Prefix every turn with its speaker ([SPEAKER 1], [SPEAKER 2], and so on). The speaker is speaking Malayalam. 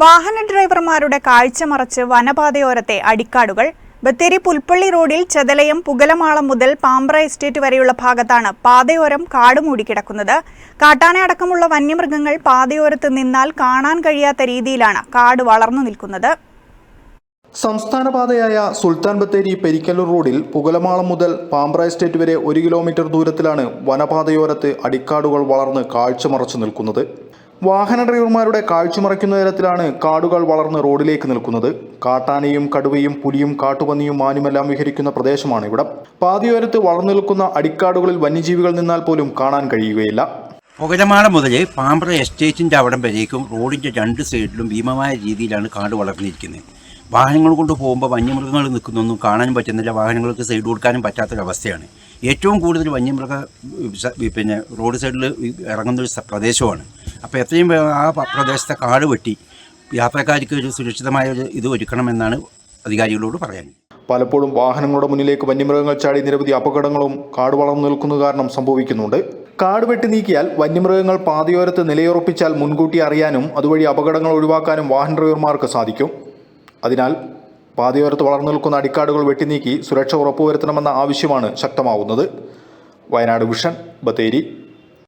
[SPEAKER 1] വാഹന ഡ്രൈവർമാരുടെ കാഴ്ച മറച്ച് വനപാതയോരത്തെ അടിക്കാടുകൾ. ബത്തേരി പുൽപ്പള്ളി റോഡിൽ ചെതലയം പുകലമാളം മുതൽ പാമ്പ്ര എസ്റ്റേറ്റ് വരെയുള്ള ഭാഗത്താണ് പാതയോരം കാട് കിടക്കുന്നത്. കാട്ടാന അടക്കമുള്ള വന്യമൃഗങ്ങൾ പാതയോരത്ത് നിന്നാൽ കാണാൻ കഴിയാത്ത രീതിയിലാണ് കാട് വളർന്നു നിൽക്കുന്നത്.
[SPEAKER 2] സംസ്ഥാന പാതയായ സുൽത്താൻ ബത്തേരി പെരിക്കല്ലൂർ റോഡിൽ പുകലമാളം മുതൽ പാമ്പ്ര എസ്റ്റേറ്റ് വരെ ഒരു കിലോമീറ്റർ ദൂരത്തിലാണ് വനപാതയോരത്ത് അടിക്കാടുകൾ വളർന്ന് കാഴ്ച മറച്ചു നിൽക്കുന്നത്. വാഹന ഡ്രൈവർമാരുടെ കാഴ്ച മറയ്ക്കുന്ന തരത്തിലാണ് കാടുകൾ വളർന്ന് റോഡിലേക്ക് നിൽക്കുന്നത്. കാട്ടാനയും കടുവയും പുലിയും കാട്ടുപന്നിയും മാനുമെല്ലാം വിഹരിക്കുന്ന പ്രദേശമാണ് ഇവിടം. പാതയോരത്ത് വളർന്നു നിൽക്കുന്ന അടിക്കാടുകളിൽ വന്യജീവികൾ നിന്നാൽ പോലും കാണാൻ കഴിയുകയില്ല.
[SPEAKER 3] പുകരമാള മുതൽ പാമ്പ്ര എസ്റ്റേറ്റിന്റെ അവിടം വരേക്കും റോഡിന്റെ രണ്ട് സൈഡിലും ഭീമമായ രീതിയിലാണ് കാട് വളർന്നിരിക്കുന്നത്. വാഹനങ്ങൾ കൊണ്ട് പോകുമ്പോൾ വന്യമൃഗങ്ങൾ നിൽക്കുന്നൊന്നും കാണാൻ പറ്റുന്നില്ല. വാഹനങ്ങൾക്ക് സൈഡ് കൊടുക്കാനും പറ്റാത്തൊരവസ്ഥയാണ് ഏറ്റവും കൂടുതൽ വന്യമൃഗ പിന്നെ റോഡ് സൈഡിൽ ഇറങ്ങുന്ന ഒരു പ്രദേശമാണ്. അപ്പോൾ എത്രയും ആ പ്രദേശത്തെ കാട് വെട്ടി യാത്രക്കാർക്ക് ഒരു സുരക്ഷിതമായ ഒരു ഇത് ഒരുക്കണമെന്നാണ് അധികാരികളോട് പറയാൻ
[SPEAKER 2] പലപ്പോഴും വാഹനങ്ങളുടെ മുന്നിലേക്ക് വന്യമൃഗങ്ങൾ ചാടി നിരവധി അപകടങ്ങളും കാട് വളർന്നു നിൽക്കുന്ന കാരണം സംഭവിക്കുന്നുണ്ട്. കാട് വെട്ടി നീക്കിയാൽ വന്യമൃഗങ്ങൾ പാതയോരത്ത് നിലയുറപ്പിച്ചാൽ മുൻകൂട്ടി അറിയാനും അതുവഴി അപകടങ്ങൾ ഒഴിവാക്കാനും വാഹന ഡ്രൈവർമാർക്ക് സാധിക്കും. അതിനാൽ പാതയോരത്ത് വളർന്നു നിൽക്കുന്ന അടിക്കാടുകൾ വെട്ടിനീക്കി സുരക്ഷ ഉറപ്പുവരുത്തണമെന്ന ആവശ്യമാണ് ശക്തമാവുന്നത്. വയനാട് വിഷൻ ബത്തേരി.